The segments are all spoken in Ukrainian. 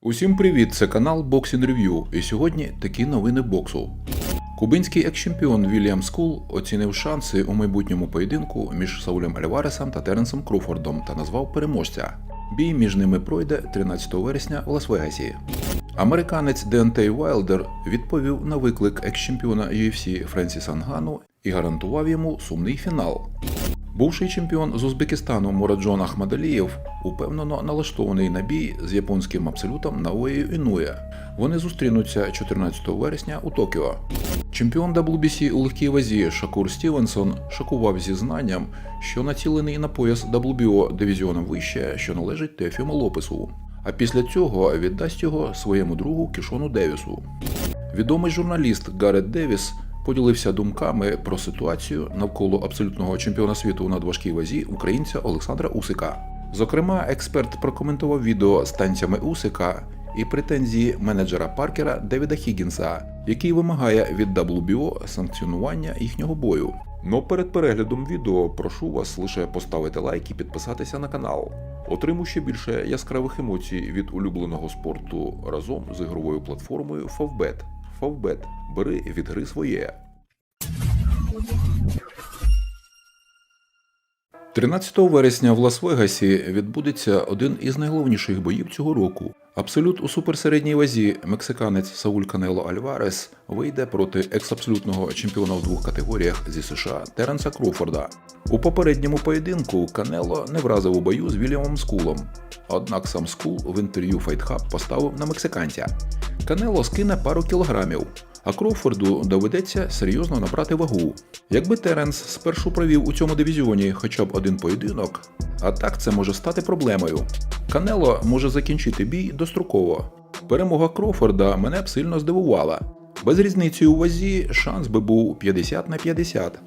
Усім привіт! Це канал Boxing Review, і сьогодні такі новини боксу. Кубинський екс-чемпіон Вільям Скул оцінив шанси у майбутньому поєдинку між Саулем Альваресом та Теренсом Крофордом та назвав переможця. Бій між ними пройде 13 вересня в Лас-Вегасі. Американець Деонтей Вайлдер відповів на виклик екс-чемпіона UFC Френсіса Нгану і гарантував йому сумний фінал. Бувший чемпіон з Узбекистану Мураджон Ахмадалієв упевнено налаштований на бій з японським абсолютом Наоєю Інує. Вони зустрінуться 14 вересня у Токіо. Чемпіон WBC у легкій вазі Шакур Стівенсон шокував зізнанням, що націлений на пояс WBO дивізіоном вище, що належить Тефіму Лопесу. А після цього віддасть його своєму другу Кішону Девісу. Відомий журналіст Гарет Девіс поділився думками про ситуацію навколо абсолютного чемпіона світу у надважкій вазі українця Олександра Усика. Зокрема, експерт прокоментував відео з танцями Усика і претензії менеджера Паркера Девіда Хіггінса, який вимагає від WBO санкціонування їхнього бою. Но перед переглядом відео прошу вас лише поставити лайк і підписатися на канал. Отримуй ще більше яскравих емоцій від улюбленого спорту разом з ігровою платформою Favbet. Favbet. Бери від гри своє. 13 вересня в Лас-Вегасі відбудеться один із найголовніших боїв цього року. Абсолют у суперсередній вазі мексиканець Сауль Канело Альварес вийде проти екс-абсолютного чемпіона в двох категоріях зі США Теренса Крофорда. У попередньому поєдинку Канело не вразив у бою з Вільямом Скулом. Однак сам Скул в інтерв'ю Fight Hub поставив на мексиканця. Канело скине пару кілограмів, а Кроуфорду доведеться серйозно набрати вагу. Якби Теренс спершу провів у цьому дивізіоні хоча б один поєдинок, а так це може стати проблемою. Канело може закінчити бій достроково. Перемога Крофорда мене б сильно здивувала. Без різниці у вазі шанс би був 50 на 50,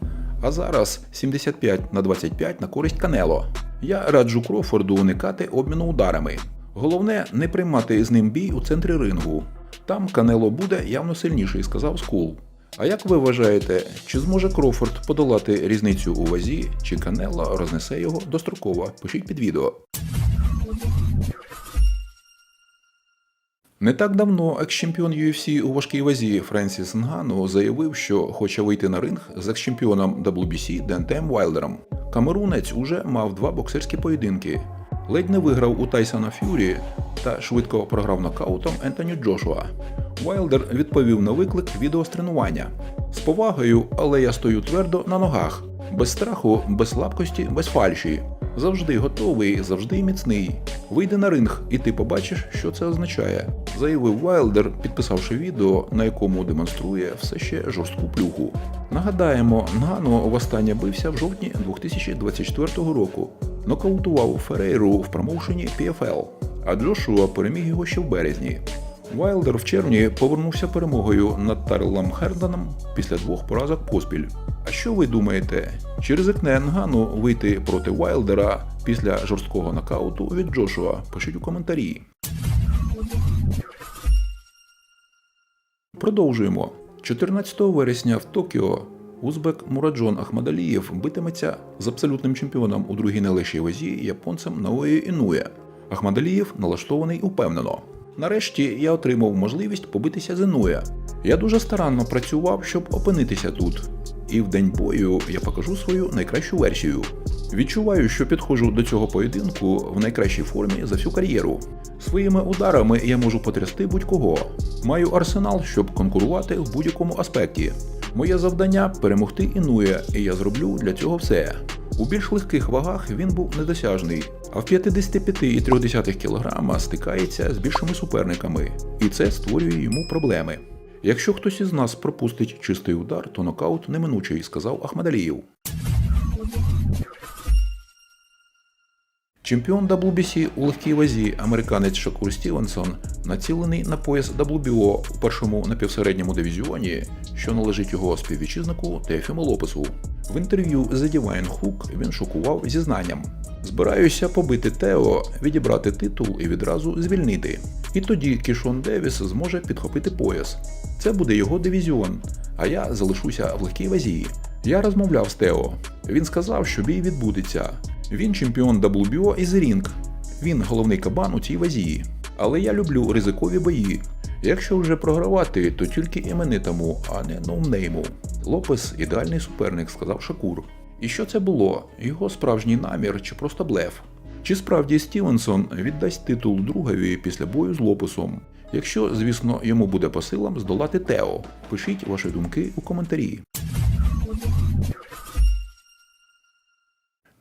а зараз 75 на 25 на користь Канело. Я раджу Крофорду уникати обміну ударами. Головне не приймати з ним бій у центрі рингу. Там Канело буде явно сильніший, сказав Скул. А як ви вважаєте, чи зможе Крофорд подолати різницю у вазі, чи Канело рознесе його достроково? Пишіть під відео. Не так давно екс-чемпіон UFC у важкій вазі Френсіс Нгану заявив, що хоче вийти на ринг з екс-чемпіоном WBC Дентем Вайлдером. Камерунець уже мав два боксерські поєдинки. Ледь не виграв у Тайсона Ф'юрі та швидко програв нокаутом Ентоні Джошуа. Вайлдер відповів на виклик відео з повагою, але я стою твердо на ногах, без страху, без слабкості, без фальші. Завжди готовий, завжди міцний. Вийди на ринг, і ти побачиш, що це означає, заявив Вайлдер, підписавши відео, на якому демонструє все ще жорстку плюху. Нагадаємо, Нгану востаннє бився в жовтні 2024 року. Нокаутував Ферейру в промоушені PFL, а Джошуа переміг його ще в березні. Вайлдер в червні повернувся перемогою над Тарлом Херданом після двох поразок поспіль. А що ви думаєте? Чи ризикне Нгану вийти проти Вайлдера після жорсткого нокауту від Джошуа? Пишіть у коментарі. Продовжуємо. 14 вересня в Токіо Узбек Мураджон Ахмадалієв битиметься з абсолютним чемпіоном у другій найлегшій вазі японцем Наої Інує. Ахмадалієв налаштований упевнено. Нарешті я отримав можливість побитися з Інує. Я дуже старанно працював, щоб опинитися тут. І в день бою я покажу свою найкращу версію. Відчуваю, що підходжу до цього поєдинку в найкращій формі за всю кар'єру. Своїми ударами я можу потрясти будь-кого. Маю арсенал, щоб конкурувати в будь-якому аспекті. Моє завдання перемогти Інує, і я зроблю для цього все. У більш легких вагах він був недосяжний, а в 55,3 кг стикається з більшими суперниками, і це створює йому проблеми. Якщо хтось із нас пропустить чистий удар, то нокаут неминучий, сказав Ахмадалієв. Чемпіон WBC у легкій вазі американець Шакур Стівенсон націлений на пояс WBO у першому напівсередньому дивізіоні, що належить його співвітчизнику Тефіму Лопесу. В інтерв'ю The Divine Hook він шокував зізнанням: Збираюся побити Тео, відібрати титул і відразу звільнити. І тоді Кішон Девіс зможе підхопити пояс. Це буде його дивізіон, а я залишуся в легкій вазі. Я розмовляв з Тео. Він сказав, що бій відбудеться. Він чемпіон WBO із Рінг. Він головний кабан у цій вазі. Але я люблю ризикові бої. Якщо вже програвати, то тільки іменитому, а не ноунейму. Лопес ідеальний суперник, сказав Шакур. І що це було? Його справжній намір чи просто блеф? Чи справді Стівенсон віддасть титул другові після бою з Лопесом? Якщо, звісно, йому буде по силам здолати Тео. Пишіть ваші думки у коментарі.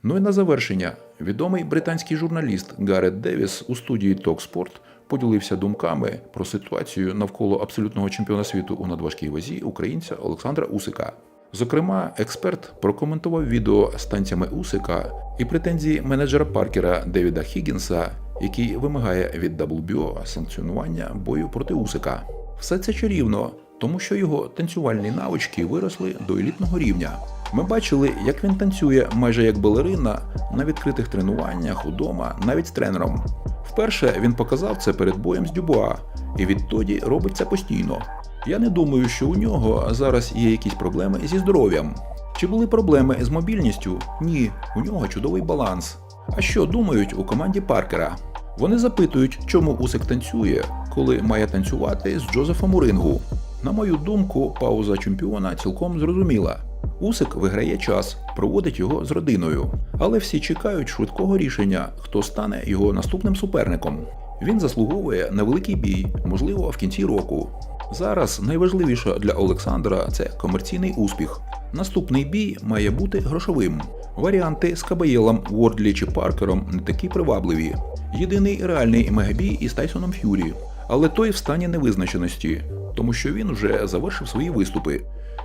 Ну і на завершення, відомий британський журналіст Гарет Девіс у студії TalkSport поділився думками про ситуацію навколо абсолютного чемпіона світу у надважкій вазі українця Олександра Усика. Зокрема, експерт прокоментував відео з танцями Усика і претензії менеджера Паркера Девіда Хіггінса, який вимагає від WBO санкціонування бою проти Усика. Все це чарівно, тому що його танцювальні навички виросли до елітного рівня. Ми бачили, як він танцює майже як балерина на відкритих тренуваннях удома, навіть з тренером. Вперше він показав це перед боєм з Дюбуа, і відтоді робить це постійно. Я не думаю, що у нього зараз є якісь проблеми зі здоров'ям. Чи були проблеми з мобільністю? Ні, у нього чудовий баланс. А що думають у команді Паркера? Вони запитують, чому Усик танцює, коли має танцювати з Джозефом у рингу. На мою думку, пауза чемпіона цілком зрозуміла. Усик виграє час, проводить його з родиною, але всі чекають швидкого рішення, хто стане його наступним суперником. Він заслуговує на великий бій, можливо, в кінці року. Зараз найважливіше для Олександра це комерційний успіх. Наступний бій має бути грошовим. Варіанти з Кабаєлом, Вордлі чи Паркером не такі привабливі. Єдиний реальний мегабій із Тайсоном Ф'юрі, але той в стані невизначеності, тому що він вже завершив свої виступи.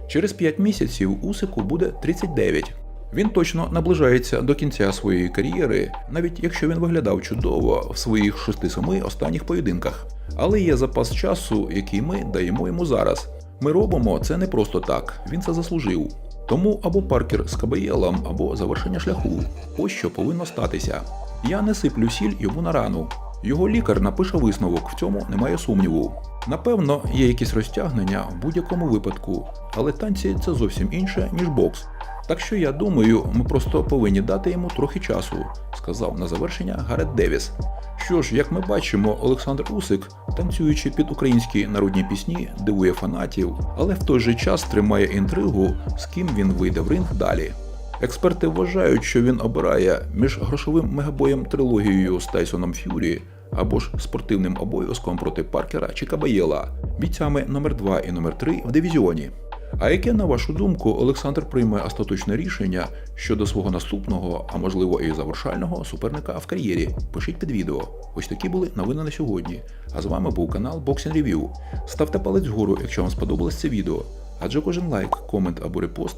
Через 5 місяців Усику буде 39. Він точно наближається до кінця своєї кар'єри, навіть якщо він виглядав чудово в своїх 6-7 останніх поєдинках. Але є запас часу, який ми даємо йому зараз. Ми робимо це не просто так, він це заслужив. Тому або Паркер з Кабаєлом, або завершення шляху. Ось що повинно статися. Я не сиплю сіль йому на рану. Його лікар напише висновок, в цьому немає сумніву. Напевно, є якісь розтягнення в будь-якому випадку, але танці це зовсім інше, ніж бокс. Так що я думаю, ми просто повинні дати йому трохи часу, сказав на завершення Гарет Девіс. Що ж, як ми бачимо, Олександр Усик, танцюючи під українські народні пісні, дивує фанатів, але в той же час тримає інтригу, з ким він вийде в ринг далі. Експерти вважають, що він обирає між грошовим мегабоєм трилогією з Тайсоном Ф'юрі або ж спортивним обов'язком проти Паркера чи Кабаєла, бійцями номер 2 і номер 3 в дивізіоні. А яке, на вашу думку, Олександр прийме остаточне рішення щодо свого наступного, а можливо і завершального суперника в кар'єрі? Пишіть під відео. Ось такі були новини на сьогодні. А з вами був канал Boxing Review. Ставте палець вгору, якщо вам сподобалось це відео. Адже кожен лайк, комент або репост